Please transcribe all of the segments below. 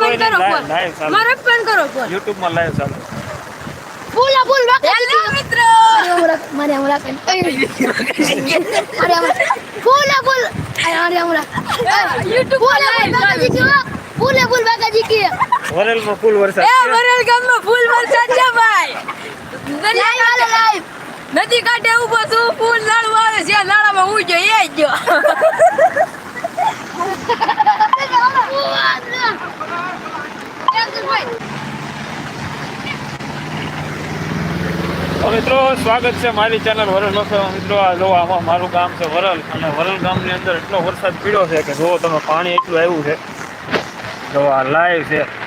મારા ફોન કરો phone live phone કરો ફોન યુટ્યુબમાં લાઈવ ચાલુ. ફૂલ ફૂલ હેલો મિત્રો. અરે અરે YouTube બાકાજી કી ફૂલ વરેલમાં ફૂલ વરસાદ. એ છે. વરેલ ગામમાં ફૂલ વરસાદ છે ભાઈ. લાઈવ નદી કાંઠે ઊભો છું ફૂલ નાળું આવે છે નાળામાં હું જો એ જ તો મિત્રો, સ્વાગત છે મારી ચેનલ વરલ લોકો મિત્રો, આ જો આમાં મારું ગામ છે વરલ, અને વરલ ગામની અંદર એટલો વરસાદ પીડ્યો છે કે જો તમે, પાણી એટલું આવ્યું છે. જો આ લાઈવ છે.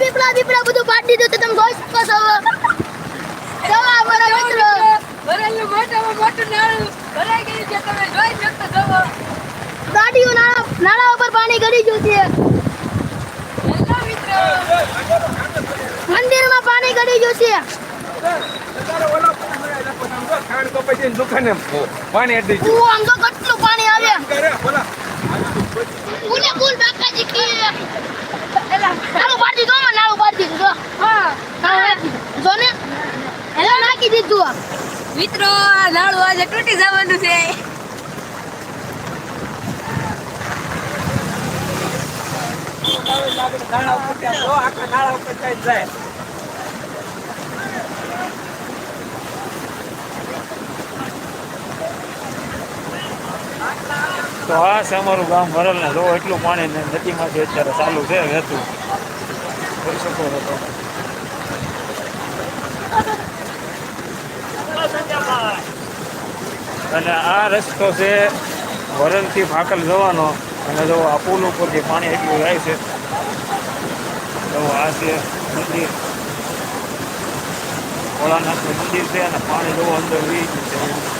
પીપળા પીપળા બધું પાડી દીધું તો તમે જોઈ શકો છો જવા અમારા મિત્રો નાળું નાળા ઉપર પાણી ગળી ગયું છે. મિત્રો. મંદિરમાં પાણી ગળી ગયું છે. મિત્રો આ નાળું આજે તૂટી જવાનું છે. નાળા ઉપર જાય તો આ છે અમારું ગામ વરલ ને જો એટલું પાણી નદીમાંથી અત્યારે ચાલુ છે, વહેતું. કરી શકો છો. અને આ રસ્તો છે વરલથી ફાકલ જવાનો. અને જો આ પુલ ઉપરથી પાણી એટલું જાય છે, તો આ છે મંદિર. ભોળાનાથનું મંદિર છે અને પાણી જવું અંદર વી છે.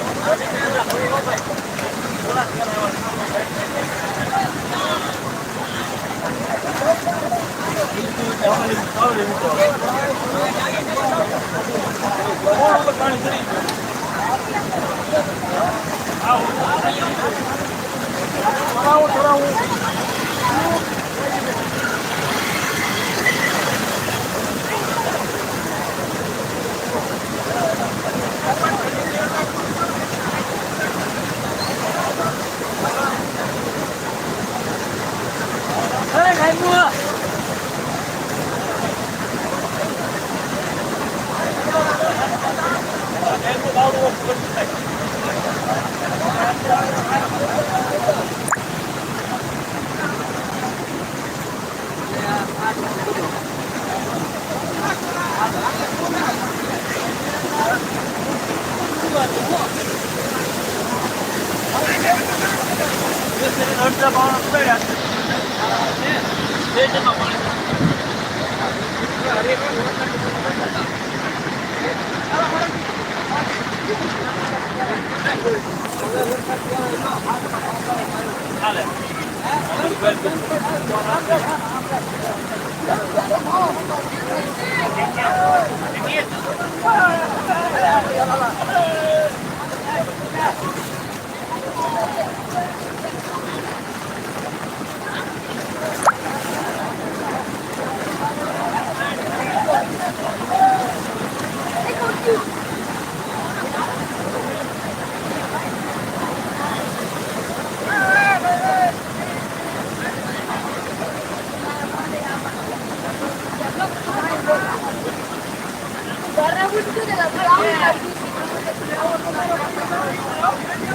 senin önüne bağlantı ver ya. Ne? Ne zaman var? Hadi. Hadi.